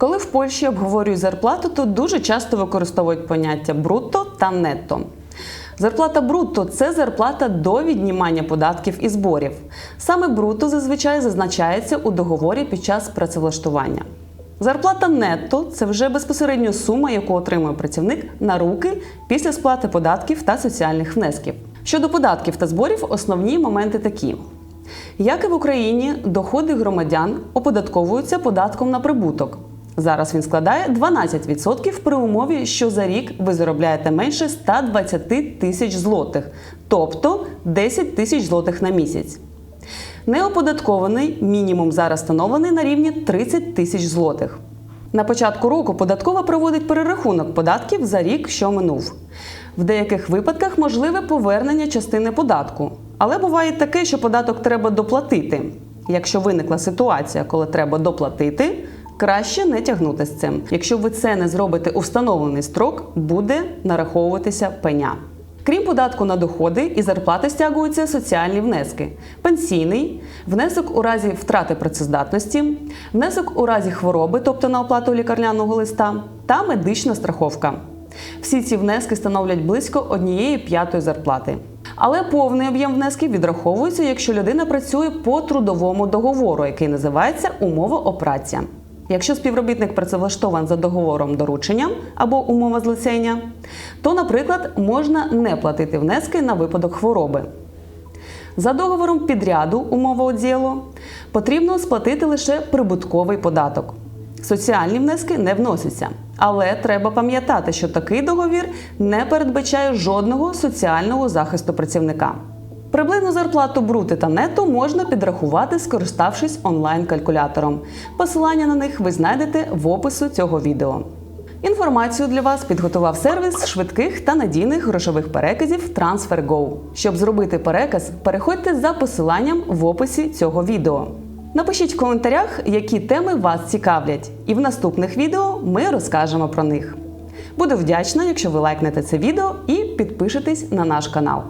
Коли в Польщі обговорюють зарплату, то дуже часто використовують поняття брутто та нетто. Зарплата брутто це зарплата до віднімання податків і зборів. Саме брутто зазвичай зазначається у договорі під час працевлаштування. Зарплата нетто це вже безпосередньо сума, яку отримує працівник на руки після сплати податків та соціальних внесків. Щодо податків та зборів, основні моменти такі: як і в Україні, доходи громадян оподатковуються податком на прибуток. Зараз він складає 12% при умові, що за рік ви заробляєте менше 120 тисяч злотих, тобто 10 тисяч злотих на місяць. Неоподаткований мінімум зараз встановлений на рівні 30 тисяч злотих. На початку року податкова проводить перерахунок податків за рік, що минув. В деяких випадках можливе повернення частини податку, але буває таке, що податок треба доплатити. Якщо виникла ситуація, коли треба доплатити, краще не тягнути з цим. Якщо ви це не зробите у встановлений строк, буде нараховуватися пеня. Крім податку на доходи і зарплати стягуються соціальні внески: пенсійний, внесок у разі втрати працездатності, внесок у разі хвороби, тобто на оплату лікарняного листа, та медична страховка. Всі ці внески становлять близько однієї п'ятої зарплати. Але повний об'єм внесків відраховується, якщо людина працює по трудовому договору, який називається умова о праці. Якщо співробітник працевлаштований за договором доручення або умова злицення, то, наприклад, можна не платити внески на випадок хвороби. За договором підряду умова оділу потрібно сплатити лише прибутковий податок. Соціальні внески не вносяться, але треба пам'ятати, що такий договір не передбачає жодного соціального захисту працівника. Приблизну зарплату брути та нету можна підрахувати, скориставшись онлайн-калькулятором. Посилання на них ви знайдете в опису цього відео. Інформацію для вас підготував сервіс швидких та надійних грошових переказів TransferGo. Щоб зробити переказ, переходьте за посиланням в описі цього відео. Напишіть в коментарях, які теми вас цікавлять, і в наступних відео ми розкажемо про них. Буду вдячна, якщо ви лайкнете це відео і підпишетесь на наш канал.